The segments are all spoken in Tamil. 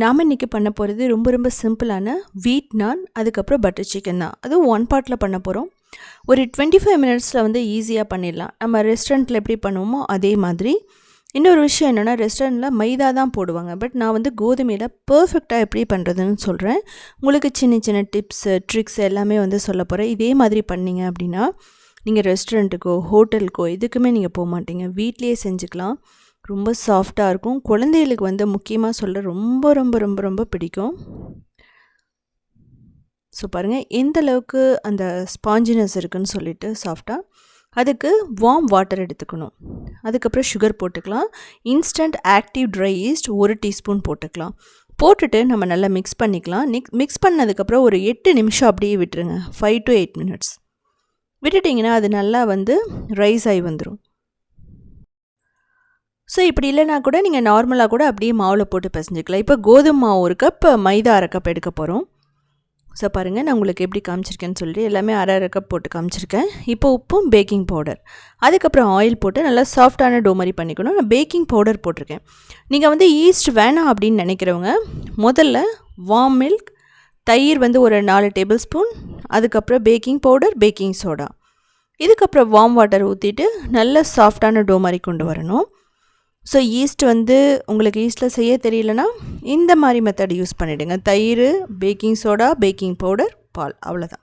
நாம் இன்றைக்கி பண்ண போகிறது ரொம்ப ரொம்ப சிம்பிளான வீட் நான் அதுக்கப்புறம் பட்டர் சிக்கன் தான். அதுவும் ஒன் பார்ட்டில் பண்ண போகிறோம் ஒரு டுவெண்ட்டி ஃபைவ் மினிட்ஸில் வந்து ஈஸியாக பண்ணிடலாம். நம்ம ரெஸ்டாரண்ட்டில் எப்படி பண்ணுவோமோ அதே மாதிரி. இன்னொரு விஷயம் என்னென்னா ரெஸ்டாரண்ட்டில் மைதா தான் போடுவாங்க. பட் நான் வந்து கோதுமையில் பர்ஃபெக்டாக எப்படி பண்ணுறதுன்னு சொல்கிறேன் உங்களுக்கு சின்ன சின்ன டிப்ஸு ட்ரிக்ஸ் எல்லாமே வந்து சொல்ல போகிறேன் இதே மாதிரி பண்ணீங்க அப்படின்னா நீங்கள் ரெஸ்டாரண்ட்டுக்கோ ஹோட்டலுக்கோ எதுக்குமே நீங்கள் போக மாட்டீங்க. வீட்லேயே செஞ்சுக்கலாம். ரொம்ப சாஃப்டாக இருக்கும். குழந்தைகளுக்கு வந்து முக்கியமாக சொல்ல ரொம்ப ரொம்ப ரொம்ப ரொம்ப பிடிக்கும். ஸோ பாருங்கள் எந்த அளவுக்கு அந்த ஸ்பாஞ்சினஸ் இருக்குன்னு சொல்லிட்டு சாஃப்டாக அதுக்கு வார்ம் வாட்டர் எடுத்துக்கணும். அதுக்கப்புறம் சுகர் போட்டுக்கலாம். இன்ஸ்டன்ட் ஆக்டிவ் ட்ரை ஈஸ்ட் ஒரு டீஸ்பூன் போட்டுக்கலாம். போட்டுட்டு நம்ம நல்லா மிக்ஸ் பண்ணிக்கலாம். மிக்ஸ் மிக்ஸ் பண்ணதுக்கப்புறம் ஒரு எட்டு நிமிஷம் அப்படியே விட்டுருங்க. ஃபைவ் டு எயிட் மினிட்ஸ் விட்டுட்டிங்கன்னா அது நல்லா வந்து ரைஸ் ஆகி வந்துடும் ஸோ இப்படி இல்லைனா கூட நீங்கள் நார்மலாக கூட அப்படியே மாவில் போட்டு பிசைஞ்சிக்கலாம். இப்போ கோதுமை மாவு ஒரு கப் மைதா அரை கப் எடுக்க போகிறோம் ஸோ பாருங்கள் நான் உங்களுக்கு எப்படி காமிச்சிருக்கேன்னு சொல்லிட்டு எல்லாமே அரை அரை கப் போட்டு காமிச்சிருக்கேன். இப்போ உப்பும் பேக்கிங் பவுடர் அதுக்கப்புறம் ஆயில் போட்டு நல்லா சாஃப்டான டோ மாதிரி பண்ணிக்கணும். நான் பேக்கிங் பவுடர் போட்டிருக்கேன். நீங்கள் வந்து ஈஸ்ட் வேணாம் அப்படின்னு நினைக்கிறவங்க முதல்ல வார்ம் மில்க் தயிர் வந்து ஒரு நாலு டேபிள் ஸ்பூன் அதுக்கப்புறம் பேக்கிங் பவுடர் பேக்கிங் சோடா இதுக்கப்புறம் வார்ம் வாட்டர் ஊற்றிட்டு நல்ல சாஃப்டான டோ மாதிரி கொண்டு வரணும். ஸோ ஈஸ்ட் வந்து உங்களுக்கு ஈஸ்ட்டில் செய்ய தெரியலனா இந்த மாதிரி மெத்தட் யூஸ் பண்ணிவிடுங்க தயிர் பேக்கிங் சோடா பேக்கிங் பவுடர் பால். அவ்வளோதான்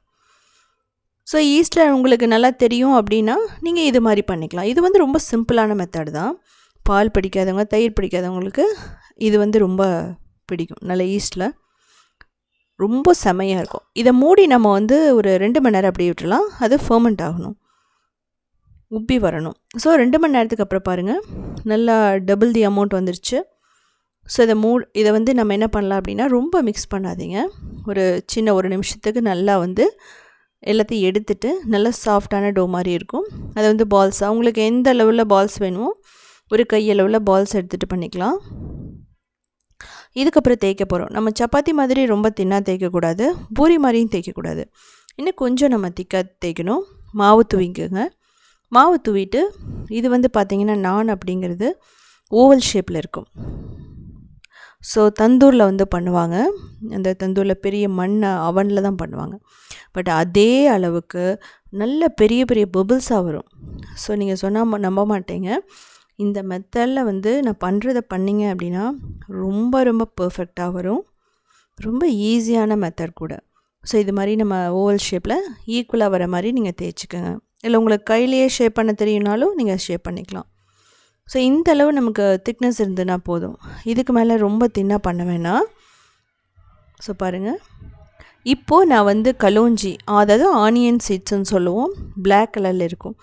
ஸோ ஈஸ்ட்டில் உங்களுக்கு நல்லா தெரியும் அப்படின்னா நீங்கள் இது மாதிரி பண்ணிக்கலாம். இது வந்து ரொம்ப சிம்பிளான மெத்தட் தான். பால் பிடிக்காதவங்க தயிர் பிடிக்காதவங்களுக்கு இது வந்து ரொம்ப பிடிக்கும். நல்ல ஈஸ்ட்டில் ரொம்ப செமையாக இருக்கும். இதை மூடி நம்ம வந்து ஒரு ரெண்டு மணி நேரம் அப்படியே விட்டுலாம் அது ஃபர்மெண்ட் ஆகணும். உப்பி வரணும். ஸோ ரெண்டு மணி நேரத்துக்கு அப்புறம் பாருங்கள் நல்லா டபுள் தி அமௌண்ட் வந்துருச்சு. ஸோ இதை மூ இதை வந்து நம்ம என்ன பண்ணலாம் அப்படின்னா ரொம்ப மிக்ஸ் பண்ணாதீங்க. ஒரு சின்ன ஒரு நிமிஷத்துக்கு நல்லா வந்து எல்லாத்தையும் எடுத்துட்டு நல்லா சாஃப்டான டோ மாதிரி இருக்கும். அதை வந்து பால்ஸ் அவங்களுக்கு எந்த அளவில் பால்ஸ் வேணுமோ ஒரு கையளவில் பால்ஸ் எடுத்துகிட்டு பண்ணிக்கலாம். இதுக்கப்புறம் தேய்க்க போகிறோம் நம்ம சப்பாத்தி மாதிரி ரொம்ப தின்னாக தேய்க்கக்கூடாது. பூரி மாதிரியும் தேய்க்கக்கூடாது. இன்னும் கொஞ்சம் நம்ம திக்காக தேய்க்கணும். மாவு தூவிக்குங்க. மாவு தூவிட்டு இது வந்து பார்த்திங்கன்னா நான் அப்படிங்கிறது ஓவல் ஷேப்பில் இருக்கும். ஸோ தந்தூரில் வந்து பண்ணுவாங்க. அந்த தந்தூரில் பெரிய மண் அவனில் தான் பண்ணுவாங்க. பட் அதே அளவுக்கு நல்ல பெரிய பெரிய பபிள்ஸாக வரும். ஸோ நீங்கள் சொன்னால் நம்ப மாட்டீங்க. இந்த மெத்தடில் வந்து நான் பண்ணுறத பண்ணிங்க அப்படின்னா ரொம்ப ரொம்ப பர்ஃபெக்டாக வரும். ரொம்ப ஈஸியான மெத்தட் கூட. ஸோ இது மாதிரி நம்ம ஓவல் ஷேப்பில் ஈக்குவலாக வர மாதிரி நீங்கள் தேய்ச்சிக்கோங்க. இல்லை உங்களுக்கு கையிலேயே ஷேப் பண்ண தெரியும்னாலும் நீங்கள் ஷேப் பண்ணிக்கலாம். ஸோ இந்த அளவு நமக்கு திக்னஸ் இருந்ததுன்னா போதும். இதுக்கு மேலே ரொம்ப தின்னாக பண்ண வேணாம். ஸோ பாருங்கள் இப்போது நான் வந்து கலோஞ்சி அதாவது ஆனியன் சீட்ஸ்ன்னு சொல்லுவோம். பிளாக் கலரில் இருக்கும்.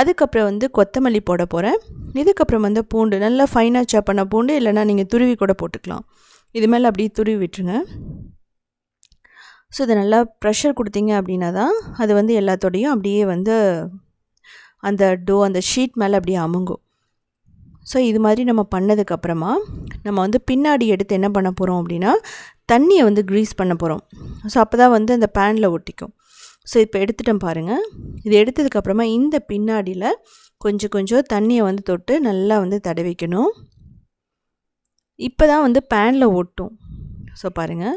அதுக்கப்புறம் வந்து கொத்தமல்லி போட போகிறேன் இதுக்கப்புறம் வந்து பூண்டு நல்லா ஃபைனாக சாப் பண்ண பூண்டு இல்லைனா நீங்கள் துருவி கூட போட்டுக்கலாம். இது மேலே அப்படியே துருவி விட்டுருங்க. ஸோ இதை நல்லா ப்ரெஷர் கொடுத்தீங்க அப்படின்னா தான் அது வந்து எல்லாத்தோடையும் அப்படியே வந்து அந்த டோ அந்த ஷீட் மேலே அப்படியே அமுங்கும். ஸோ இது மாதிரி நம்ம பண்ணதுக்கப்புறமா நம்ம வந்து பின்னாடி எடுத்து என்ன பண்ண போகிறோம் அப்படின்னா தண்ணியை வந்து க்ரீஸ் பண்ண போகிறோம் ஸோ அப்போ தான் வந்து அந்த பேனில் ஒட்டிக்கும். ஸோ இப்போ எடுத்துட்டோம் பாருங்கள் இது எடுத்ததுக்கப்புறமா இந்த பின்னாடியில் கொஞ்சம் கொஞ்சம் தண்ணியை வந்து தொட்டு நல்லா வந்து தடவிக்கணும். இப்போ தான் வந்து பேனில் ஒட்டும். ஸோ பாருங்கள்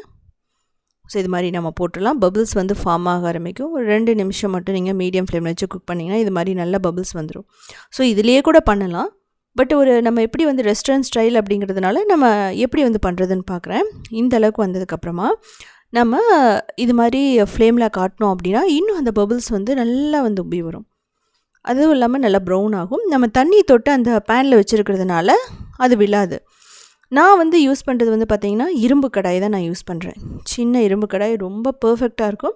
ஸோ இது மாதிரி நம்ம போட்டுடலாம். பபிள்ஸ் வந்து ஃபார்ம் ஆக ஆரம்பிக்கும். ஒரு ரெண்டு நிமிஷம் மட்டும் நீங்கள் மீடியம் ஃப்ளேமில் வச்சு குக் பண்ணிங்கன்னா இது மாதிரி நல்ல பபிள்ஸ் வந்துடும் ஸோ இதுலேயே கூட பண்ணலாம். பட் ஒரு நம்ம எப்படி வந்து ரெஸ்டாரண்ட் ஸ்டைல் அப்படிங்கிறதுனால நம்ம எப்படி வந்து பண்ணுறதுன்னு பார்க்குறேன் இந்த அளவுக்கு வந்ததுக்கப்புறமா நம்ம இது மாதிரி ஃப்ளேமில் காட்டினோம் அப்படின்னா இன்னும் அந்த பபிள்ஸ் வந்து நல்லா வந்து உப்பி வரும். அதுவும் இல்லாமல் நல்லா ப்ரௌன் ஆகும். நம்ம தண்ணி தொட்டு அந்த பேனில் வச்சுருக்கிறதுனால அது விழாது. நான் வந்து யூஸ் பண்ணுறது வந்து பார்த்திங்கன்னா இரும்பு கடாய் தான் நான் யூஸ் பண்ணுறேன் சின்ன இரும்பு கடாய் ரொம்ப பர்ஃபெக்டாக இருக்கும்.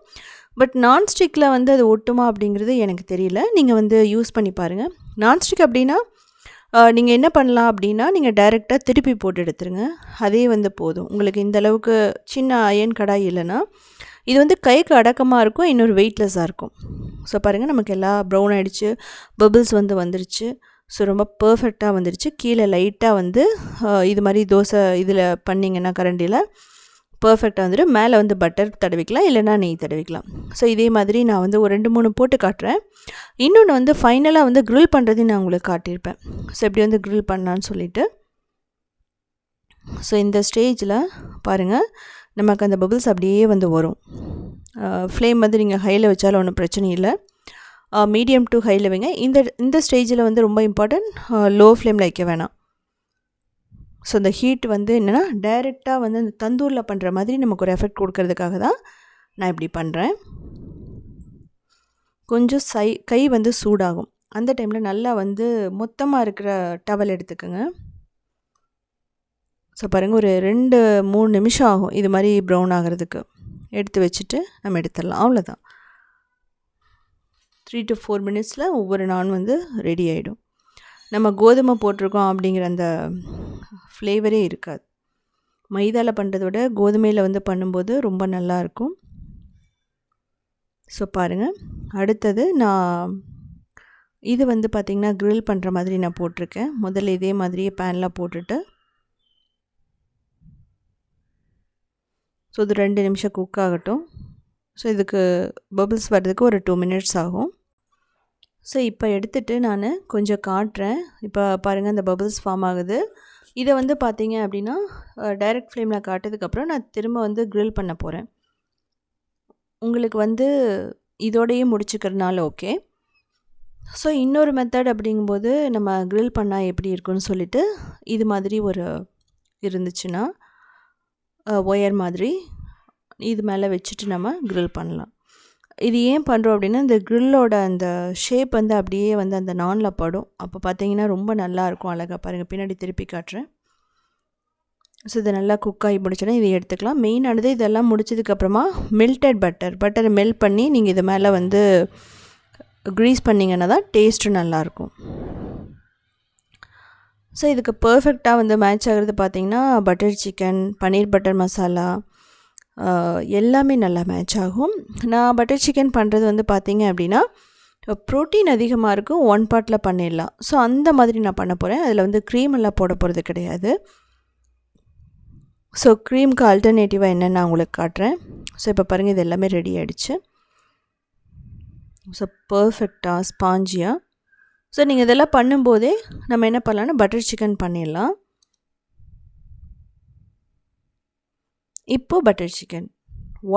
பட் நான்ஸ்டிக்கில் வந்து அது ஒட்டுமா அப்படிங்கிறது எனக்கு தெரியல. நீங்கள் வந்து யூஸ் பண்ணி பாருங்கள் நான்ஸ்டிக் அப்படின்னா நீங்கள் என்ன பண்ணலாம் அப்படின்னா நீங்கள் டைரெக்டாக திருப்பி போட்டு எடுத்துருங்க. அதே வந்து போதும். உங்களுக்கு இந்த அளவுக்கு சின்ன அயன் கடாய் இல்லைன்னா இது வந்து கைக்கு அடக்கமாக இருக்கும் இன்னொரு வெயிட்லெஸ்ஸாக இருக்கும். ஸோ பாருங்கள் நமக்கு எல்லாம் ப்ரௌன் ஆகிடுச்சு பபிள்ஸ் வந்து வந்துருச்சு. ஸோ ரொம்ப பர்ஃபெக்டாக வந்துடுச்சு கீழே லைட்டாக வந்து இது மாதிரி தோசை இதில் பண்ணிங்கன்னா கரண்டியில் பர்ஃபெக்டாக வந்துடும் மேலே வந்து பட்டர் தடவிக்கலாம் இல்லைனா நெய் தடவிக்கலாம். ஸோ இதே மாதிரி நான் வந்து ஒரு ரெண்டு மூணு போட்டு காட்டுறேன். இன்னொன்று வந்து ஃபைனலாக வந்து க்ரில் பண்ணுறதையும் நான் உங்களுக்கு காட்டியிருப்பேன். ஸோ எப்படி வந்து க்ரில் பண்ணான்னு சொல்லிவிட்டு ஸோ இந்த ஸ்டேஜில் பாருங்கள் நமக்கு அந்த பபிள்ஸ் அப்படியே வந்து வரும். ஃப்ளேம் வந்து நீங்கள் ஹையில் வச்சாலும் ஒன்றும் பிரச்சனை இல்லை. மீடியம் டு ஹையில் வைங்க இந்த இந்த ஸ்டேஜில் வந்து ரொம்ப இம்பார்ட்டன்ட் லோ ஃப்ளேமில் வைக்க வேணாம். ஸோ அந்த ஹீட் வந்து என்னென்னா டைரெக்டாக வந்து அந்த தந்தூரில் பண்ணுற மாதிரி நமக்கு ஒரு எஃபெக்ட் கொடுக்கறதுக்காக தான் நான் இப்படி பண்ணுறேன் கொஞ்சம் சை கை வந்து சூடாகும். அந்த டைமில் நல்லா வந்து மொத்தமாக இருக்கிற டவல் எடுத்துக்கோங்க. ஸோ பாருங்கள் ஒரு ரெண்டு மூணு நிமிஷம் ஆகும். இது மாதிரி ப்ரௌன் ஆகிறதுக்கு. எடுத்து வச்சுட்டு நம்ம எடுத்துடலாம். அவ்வளோதான் த்ரீ டு ஃபோர் மினிட்ஸில் ஒவ்வொரு நான் வந்து ரெடி ஆகிடும் நம்ம கோதுமை போட்டிருக்கோம் அப்படிங்கிற அந்த ஃப்ளேவரே இருக்காது. மைதாவில் பண்ணுறத விட கோதுமையில் வந்து பண்ணும்போது ரொம்ப நல்லாயிருக்கும் ஸோ பாருங்கள் அடுத்தது நான் இது வந்து பார்த்திங்கன்னா க்ரில் பண்ணுற மாதிரி நான் போட்டிருக்கேன். முதல்ல இதே மாதிரியே பேனில் போட்டுட்டு ஸோ இது ரெண்டு நிமிஷம் குக் ஆகட்டும். ஸோ இதுக்கு பபிள்ஸ் வர்றதுக்கு ஒரு டூ மினிட்ஸ் ஆகும். ஸோ இப்போ எடுத்துகிட்டு நான் கொஞ்சம் காட்டுறேன். இப்போ பாருங்கள் அந்த பபுள்ஸ் ஃபார்ம் ஆகுது. இதை வந்து பார்த்தீங்க அப்படின்னா டைரக்ட் ஃப்ளேமில் காட்டதுக்கப்புறம் நான் திரும்ப வந்து க்ரில் பண்ண போகிறேன் உங்களுக்கு வந்து இதோடையே முடிச்சுக்கிறதுனால ஓகே ஸோ இன்னொரு மெத்தட் அப்படிங்கும்போது நம்ம க்ரில் பண்ணால் எப்படி இருக்குன்னு சொல்லிட்டு இது மாதிரி ஒரு இருந்துச்சுன்னா ஒயர் மாதிரி இது மேலே வச்சுட்டு நம்ம க்ரில் பண்ணலாம். இது ஏன் பண்ணுறோம் அப்படின்னா இந்த க்ரில்லோட அந்த ஷேப் வந்து அப்படியே வந்து அந்த நானில் படும். அப்போ பார்த்தீங்கன்னா ரொம்ப நல்லாயிருக்கும் அழகாக பாருங்கள் பின்னாடி திருப்பி காட்டுறேன். ஸோ இதை நல்லா குக் ஆகி முடிச்சோன்னா இதை எடுத்துக்கலாம். மெயினானது இதெல்லாம் முடிச்சதுக்கப்புறமா மெல்டட் பட்டர் பட்டரை மெல்ட் பண்ணி நீங்கள் இது மேலே வந்து க்ரீஸ் பண்ணிங்கன்னா தான் டேஸ்ட்டு நல்லாயிருக்கும் ஸோ இதுக்கு பர்ஃபெக்டாக வந்து மேட்ச் ஆகிறது பார்த்திங்கன்னா butter chicken paneer butter masala எல்லாமே நல்லா மேட்ச் ஆகும். நான் பட்டர் சிக்கன் பண்ணுறது வந்து பார்த்திங்க அப்படின்னா ப்ரோட்டீன் அதிகமாக இருக்கும் ஒன் பார்ட்டில் பண்ணிடலாம். ஸோ அந்த மாதிரி நான் பண்ண போகிறேன் அதில் வந்து க்ரீம் எல்லாம் போட போகிறது கிடையாது. ஸோ க்ரீம்க்கு ஆல்டர்னேட்டிவாக என்னென்னு நான் உங்களுக்கு காட்டுறேன். ஸோ இப்போ பாருங்கள் இது எல்லாமே ரெடி ஆகிடுச்சு ஸோ பர்ஃபெக்டாக ஸ்பாஞ்சியாக ஸோ நீங்கள் இதெல்லாம் பண்ணும்போதே நம்ம என்ன பண்ணலான்னா பட்டர் சிக்கன் பண்ணிடலாம். இப்போது பட்டர் சிக்கன்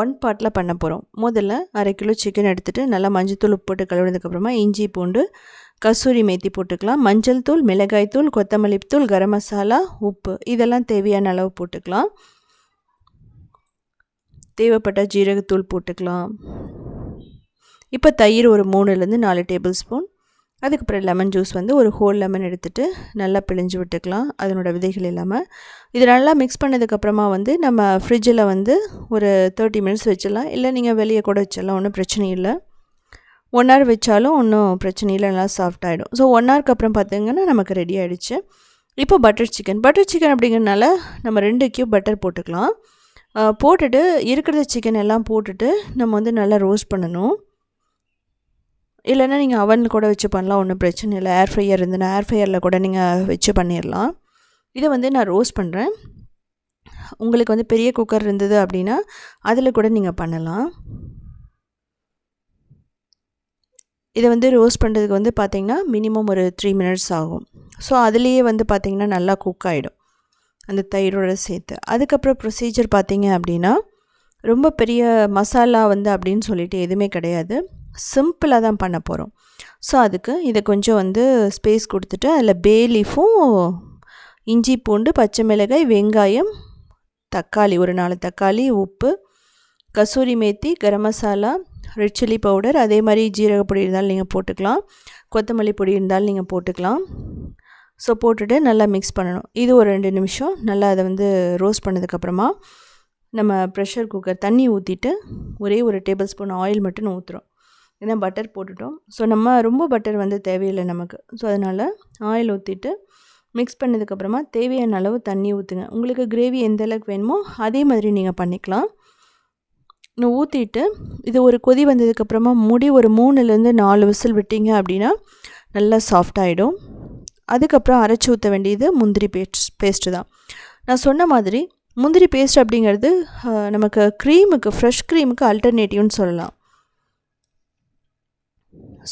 ஒன் பார்ட்டில் பண்ண போகிறோம் முதல்ல அரை கிலோ சிக்கன் எடுத்துகிட்டு நல்லா மஞ்சள்தூள் உப்பு போட்டு கழுவினதுக்கப்புறமா இஞ்சி பூண்டு கசூரி மேத்தி போட்டுக்கலாம். மஞ்சள் தூள் மிளகாய் தூள் கொத்தமல்லி தூள் கரம் மசாலா உப்பு. இதெல்லாம் தேவையான அளவு போட்டுக்கலாம். தேவைப்பட்ட ஜீரகத்தூள் போட்டுக்கலாம். இப்போ தயிர் ஒரு மூணுலேருந்து நாலு டேபிள் ஸ்பூன் அதுக்கப்புறம் லெமன் ஜூஸ் வந்து ஒரு ஹோல் லெமன் எடுத்துகிட்டு நல்லா பிழிஞ்சு விட்டுக்கலாம். அதனோட விதைகள் இல்லாமல் இது நல்லா மிக்ஸ் பண்ணதுக்கப்புறமா வந்து நம்ம ஃப்ரிட்ஜில் வந்து ஒரு தேர்ட்டி மினிட்ஸ் வச்சிடலாம். இல்லை நீங்கள் வெளியே கூட வச்சிடலாம் ஒன்றும் பிரச்சனை இல்லை. ஒன் ஹவர் வச்சாலும் ஒன்றும் பிரச்சனை இல்லை நல்லா சாஃப்ட் ஆகிடும் ஸோ ஒன் ஹவருக்கு அப்புறம் பார்த்திங்கன்னா நமக்கு ரெடி ஆகிடுச்சு இப்போ பட்டர் சிக்கன் பட்டர் சிக்கன் அப்படிங்கிறனால நம்ம ரெண்டு கியூப் பட்டர் போட்டுக்கலாம். போட்டுட்டு இருக்கிற சிக்கன் எல்லாம் போட்டுட்டு நம்ம வந்து நல்லா ரோஸ்ட் பண்ணணும். இல்லைன்னா நீங்கள் அவனில் கூட வச்சு பண்ணலாம் ஒன்றும் பிரச்சனை இல்லை. ஏர் ஃப்ரையர் இருந்துன்னா ஏர் ஃப்ரையரில் கூட நீங்கள் வச்சு பண்ணிடலாம் இதை வந்து நான் ரோஸ்ட் பண்ணுறேன் உங்களுக்கு வந்து பெரிய குக்கர் இருந்தது அப்படின்னா அதில் கூட நீங்கள் பண்ணலாம். இதை வந்து ரோஸ்ட் பண்ணுறதுக்கு வந்து பார்த்திங்கன்னா மினிமம் ஒரு த்ரீ மினிட்ஸ் ஆகும். ஸோ அதுலேயே வந்து பார்த்திங்கன்னா நல்லா குக் ஆகிடும் அந்த தயிரோடு சேர்த்து. அதுக்கப்புறம் ப்ரொசீஜர் பார்த்திங்க அப்படின்னா ரொம்ப பெரிய மசாலா வந்து அப்படின்னு சொல்லிட்டு எதுவுமே கிடையாது. சிம்பிளாக தான் பண்ண போகிறோம் ஸோ அதுக்கு இதை கொஞ்சம் வந்து ஸ்பேஸ் கொடுத்துட்டு அதில் பே லீஃபும் இஞ்சி பூண்டு பச்சை மிளகாய் வெங்காயம் தக்காளி ஒரு நாலு தக்காளி உப்பு kasuri methi garam masala red chilli powder அதே மாதிரி ஜீரக பொடி இருந்தாலும் நீங்கள் போட்டுக்கலாம். கொத்தமல்லி பொடி இருந்தாலும் நீங்கள் போட்டுக்கலாம். ஸோ போட்டுட்டு நல்லா மிக்ஸ் பண்ணணும். இது ஒரு ரெண்டு நிமிஷம். நல்லா அதை வந்து ரோஸ்ட் பண்ணதுக்கப்புறமா நம்ம ப்ரெஷர் குக்கர் தண்ணி ஊற்றிட்டு ஒரே ஒரு டேபிள் ஸ்பூன் ஆயில் மட்டும் ஊற்றுறோம் ஏன்னா பட்டர் போட்டுட்டோம். ஸோ நம்ம ரொம்ப பட்டர் வந்து தேவையில்லை நமக்கு. ஸோ அதனால் ஆயில் ஊற்றிட்டு மிக்ஸ் பண்ணதுக்கப்புறமா தேவையான அளவு தண்ணி ஊற்றுங்க உங்களுக்கு கிரேவி எந்த அளவுக்கு வேணுமோ அதே மாதிரி நீங்கள் பண்ணிக்கலாம். இன்னும் ஊற்றிட்டு இது ஒரு கொதி வந்ததுக்கப்புறமா முடி ஒரு மூணுலேருந்து நாலு விசில் விட்டிங்க அப்படின்னா நல்லா சாஃப்டாகிடும் அதுக்கப்புறம் அரைச்சி ஊற்ற வேண்டியது முந்திரி பேஸ்ட் பேஸ்ட்டு தான். நான் சொன்ன மாதிரி முந்திரி பேஸ்ட் அப்படிங்கிறது நமக்கு க்ரீமுக்கு ஃப்ரெஷ் க்ரீமுக்கு அல்டர்னேட்டிவ்னு சொல்லலாம்.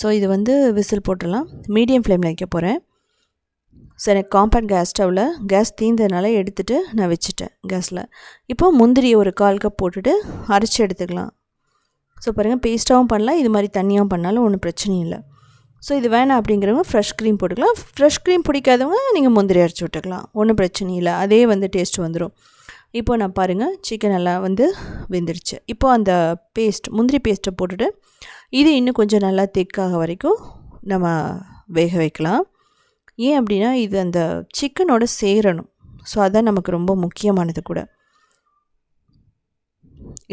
ஸோ இது வந்து விசில் போட்டுடலாம். மீடியம் ஃப்ளேமில் வைக்க போகிறேன் ஸோ எனக்கு காம்பேக்ட் கேஸ் ஸ்டவ்வில் கேஸ் தீந்ததுனால எடுத்துகிட்டு நான் வச்சுட்டேன் கேஸில் இப்போ முந்திரி ஒரு கால் கப் போட்டுட்டு அரைச்சி எடுத்துக்கலாம். ஸோ பாருங்கள் பேஸ்ட்டாகவும் பண்ணலாம். இது மாதிரி தண்ணியாகவும் பண்ணாலும் ஒன்றும் பிரச்சனை இல்லை. ஸோ இது வேணாம் அப்படிங்கிறவங்க ஃப்ரெஷ் க்ரீம் போட்டுக்கலாம். ஃப்ரெஷ் க்ரீம் பிடிக்காதவங்க நீங்கள் முந்திரி அரைச்சி விட்டுக்கலாம். ஒன்றும் பிரச்சனை இல்லை. அதே வந்து டேஸ்ட் வந்துடும் இப்போ நான் பாருங்கள் சிக்கன் எல்லாம் வந்து வெந்துருச்சு. இப்போ அந்த பேஸ்ட் முந்திரி பேஸ்ட்டை போட்டுட்டு இது இன்னும் கொஞ்சம் நல்லா திக்காக வரைக்கும் நம்ம வேக வைக்கலாம். ஏன் அப்படின்னா இது அந்த சிக்கனோட சேரணும். ஸோ அதான் நமக்கு ரொம்ப முக்கியமானது கூட.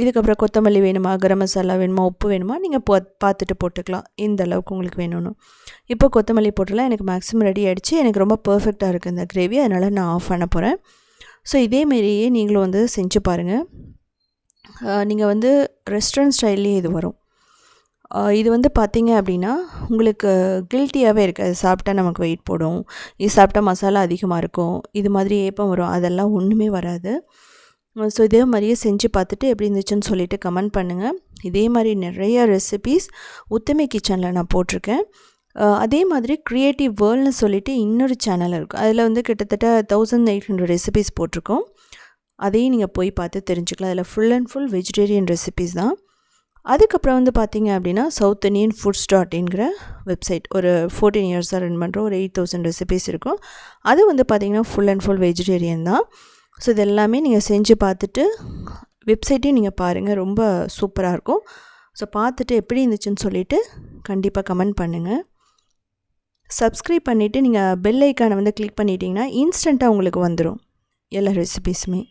இதுக்கப்புறம் கொத்தமல்லி வேணுமா? கரம் மசாலா வேணுமா? உப்பு வேணுமா? நீங்கள் போ பார்த்துட்டு போட்டுக்கலாம். இந்த அளவுக்கு உங்களுக்கு வேணும்னு. இப்போ கொத்தமல்லி போட்டுலாம் எனக்கு மேக்ஸிமம் ரெடி ஆகிடுச்சு எனக்கு ரொம்ப பர்ஃபெக்டாக இருக்குது இந்த கிரேவி அதனால் நான் ஆஃப் பண்ண போகிறேன் ஸோ இதேமாரியே நீங்களும் வந்து செஞ்சு பாருங்கள் நீங்கள் வந்து ரெஸ்டாரண்ட் ஸ்டைல்லே இது வரும். இது வந்து பார்த்திங்க அப்படின்னா உங்களுக்கு கில்ட்டியாகவே இருக்காது சாப்பிட்டா நமக்கு வெயிட் போடும். இது சாப்பிட்டா மசாலா அதிகமாக இருக்கும். இது மாதிரி ஏப்பம் வரும். அதெல்லாம் ஒன்றுமே வராது. ஸோ இதே மாதிரியே செஞ்சு பார்த்துட்டு எப்படி இருந்துச்சுன்னு சொல்லிவிட்டு கமெண்ட் பண்ணுங்கள் இதே மாதிரி நிறைய ரெசிபீஸ் உத்தமை கிச்சனில் நான் போட்டிருக்கேன். அதே மாதிரி க்ரியேட்டிவ் வேர்ல்ட்னு சொல்லிட்டு இன்னொரு சேனல் இருக்கும். அதில் வந்து கிட்டத்தட்ட தௌசண்ட் எயிட் ஹண்ட்ரட் ரெசிபீஸ் போட்டிருக்கோம். அதையும் நீங்கள் போய் பார்த்து தெரிஞ்சுக்கலாம். அதில் full and full vegetarian recipes தான். அதுக்கப்புறம் வந்து பார்த்தீங்க அப்படின்னா South Indian foods dot website ஒரு ஃபோர்டீன் இயர்ஸாக ரன் பண்ணுறோம் ஒரு எயிட் தௌசண்ட் ரெசிபிஸ் இருக்கும். அது வந்து பார்த்திங்கன்னா ஃபுல் அண்ட் ஃபுல் வெஜிடேரியன் தான். ஸோ இது எல்லாமே நீங்கள் செஞ்சு பார்த்துட்டு வெப்சைட்டையும் நீங்கள் பாருங்கள் ரொம்ப சூப்பராக இருக்கும். ஸோ பார்த்துட்டு எப்படி இருந்துச்சுன்னு சொல்லிவிட்டு கண்டிப்பாக கமெண்ட் பண்ணுங்கள் சப்ஸ்கிரைப் பண்ணிவிட்டு நீங்கள் பெல் ஐக்கானை வந்து கிளிக் பண்ணிட்டீங்கன்னா இன்ஸ்டண்ட்டாக உங்களுக்கு வந்துடும் எல்லா ரெசிபீஸுமே